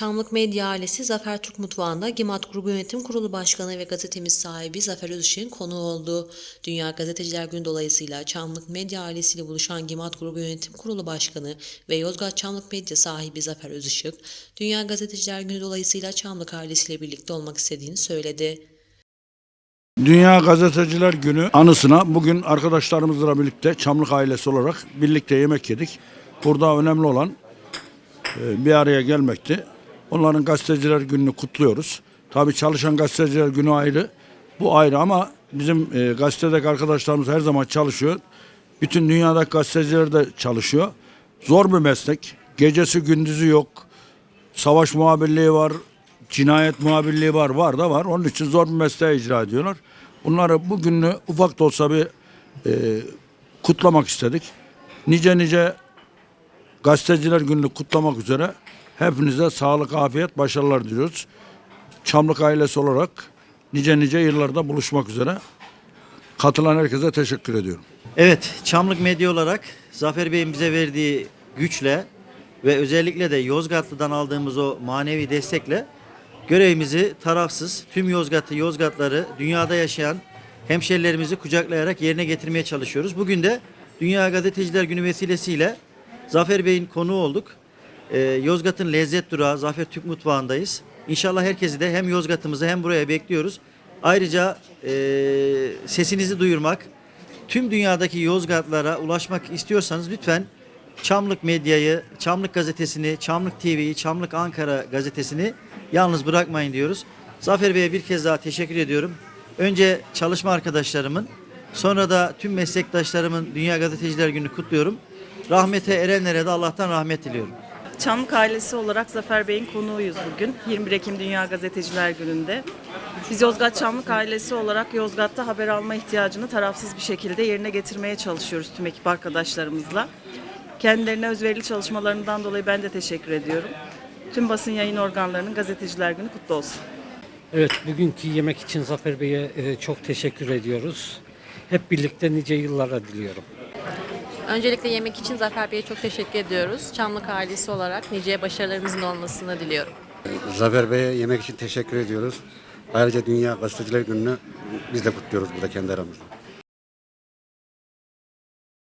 Çamlık Medya ailesi Zafer Türk Mutfağı'nda Gimat Grubu Yönetim Kurulu Başkanı ve gazetemiz sahibi Zafer Özışık'ın konuğu oldu. Dünya Gazeteciler Günü dolayısıyla Çamlık Medya ailesiyle buluşan Gimat Grubu Yönetim Kurulu Başkanı ve Yozgat Çamlık Medya sahibi Zafer Özışık, Dünya Gazeteciler Günü dolayısıyla Çamlık ailesiyle birlikte olmak istediğini söyledi. Dünya Gazeteciler Günü anısına bugün arkadaşlarımızla birlikte Çamlık ailesi olarak birlikte yemek yedik. Burada önemli olan e, bir araya gelmekti. Onların Gazeteciler Günü'nü kutluyoruz. Tabii çalışan Gazeteciler Günü ayrı. Bu ayrı ama bizim e, gazetedeki arkadaşlarımız her zaman çalışıyor. Bütün dünyadaki gazeteciler de çalışıyor. Zor bir meslek. Gecesi gündüzü yok. Savaş muhabirliği var, cinayet muhabirliği var, var da var. Onun için zor bir mesleği icra ediyorlar. Bunları bugünü ufak da olsa bir e, kutlamak istedik. Nice nice gazeteciler gününü kutlamak üzere hepinize sağlık, afiyet, başarılar diliyoruz. Çamlık ailesi olarak nice nice yıllarda buluşmak üzere. Katılan herkese teşekkür ediyorum. Evet, Çamlık Medya olarak Zafer Bey'in bize verdiği güçle ve özellikle de Yozgatlı'dan aldığımız o manevi destekle görevimizi tarafsız tüm Yozgatlı Yozgatları dünyada yaşayan hemşerilerimizi kucaklayarak yerine getirmeye çalışıyoruz. Bugün de Dünya Gazeteciler Günü vesilesiyle Zafer Bey'in konuğu olduk. Ee, Yozgat'ın lezzet durağı Zafer Türk Mutfağı'ndayız. İnşallah herkesi de hem Yozgat'ımıza hem buraya bekliyoruz. Ayrıca e, sesinizi duyurmak, tüm dünyadaki Yozgatlara ulaşmak istiyorsanız lütfen Çamlık Medya'yı, Çamlık Gazetesi'ni, Çamlık TV'yi, Çamlık Ankara Gazetesi'ni yalnız bırakmayın diyoruz. Zafer Bey'e bir kez daha teşekkür ediyorum. Önce çalışma arkadaşlarımın, sonra da tüm meslektaşlarımın Dünya Gazeteciler Günü kutluyorum. Rahmete erenlere de Allah'tan rahmet diliyorum. Çamlık ailesi olarak Zafer Bey'in konuğuyuz bugün. 21 Ekim Dünya Gazeteciler Günü'nde. Biz Yozgat Çamlık ailesi olarak Yozgat'ta haber alma ihtiyacını tarafsız bir şekilde yerine getirmeye çalışıyoruz tüm ekip arkadaşlarımızla. Kendilerine özverili çalışmalarından dolayı ben de teşekkür ediyorum. Tüm basın yayın organlarının Gazeteciler Günü kutlu olsun. Evet, bugünkü yemek için Zafer Bey'e e, çok teşekkür ediyoruz. Hep birlikte nice yıllara diliyorum. Öncelikle yemek için Zafer Bey'e çok teşekkür ediyoruz. Çamlık ailesi olarak nice başarılarımızın olmasını diliyorum. Zafer Bey'e yemek için teşekkür ediyoruz. Ayrıca Dünya Gazeteciler Günü'nü biz de kutluyoruz burada kendi aramızda.